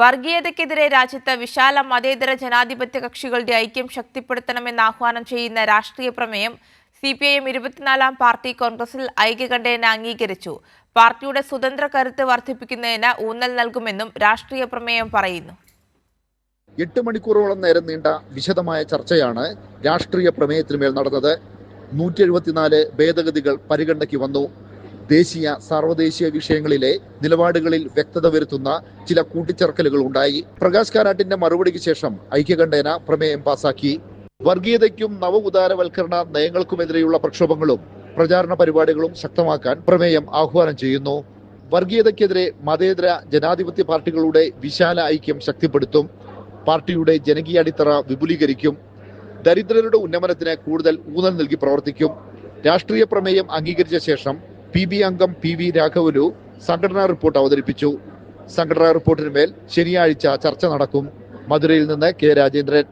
വർഗീയതയ്ക്കെതിരെ രാജ്യത്ത് വിശാല മതേതര ജനാധിപത്യ കക്ഷികളുടെ ഐക്യം ശക്തിപ്പെടുത്തണമെന്ന് ആഹ്വാനം ചെയ്യുന്ന രാഷ്ട്രീയ പ്രമേയം സി പി ഐ എം ഇരുപത്തിനാലാം പാർട്ടി കോൺഗ്രസിൽ ഐക്യകണ്ഠേന അംഗീകരിച്ചു. പാർട്ടിയുടെ സ്വതന്ത്ര കരുത്ത് വർദ്ധിപ്പിക്കുന്നതിന് ഊന്നൽ നൽകുമെന്നും രാഷ്ട്രീയ പ്രമേയം പറയുന്നു. എട്ട് മണിക്കൂറോളം നേരം നീണ്ട വിശദമായ ചർച്ചയാണ് രാഷ്ട്രീയ പ്രമേയത്തിന്മേൽ നടന്നത്. നൂറ്റി എഴുപത്തിനാല് ഭേദഗതികൾ പരിഗണനയ്ക്ക് വന്നു. ദേശീയ സാർവദേശീയ വിഷയങ്ങളിലെ നിലപാടുകളിൽ വ്യക്തത വരുത്തുന്ന ചില കൂട്ടിച്ചേർക്കലുകൾ ഉണ്ടായി. പ്രകാശ് കാരാട്ടിന്റെ മറുപടിക്ക് ശേഷം ഐക്യകണ്ഠേന പ്രമേയം പാസാക്കി. വർഗീയതയ്ക്കും നവ ഉദാരവൽക്കരണ നയങ്ങൾക്കുമെതിരെയുള്ള പ്രക്ഷോഭങ്ങളും പ്രചാരണ പരിപാടികളും ശക്തമാക്കാൻ പ്രമേയം ആഹ്വാനം ചെയ്യുന്നു. വർഗീയതയ്ക്കെതിരെ മതേതര ജനാധിപത്യ പാർട്ടികളുടെ വിശാല ഐക്യം ശക്തിപ്പെടുത്തും. പാർട്ടിയുടെ ജനകീയ അടിത്തറ വിപുലീകരിക്കും. ദരിദ്രരുടെ ഉന്നമനത്തിന് കൂടുതൽ ഊന്നൽ നൽകി പ്രവർത്തിക്കും. രാഷ്ട്രീയ പ്രമേയം അംഗീകരിച്ച ശേഷം പി ബി അംഗം പി വി രാഘവലു സംഘടനാ റിപ്പോർട്ട് അവതരിപ്പിച്ചു. സംഘടനാ റിപ്പോർട്ടിന്മേൽ ശനിയാഴ്ച ചർച്ച നടക്കും. മധുരയിൽ നിന്ന് കെ രാജേന്ദ്രൻ.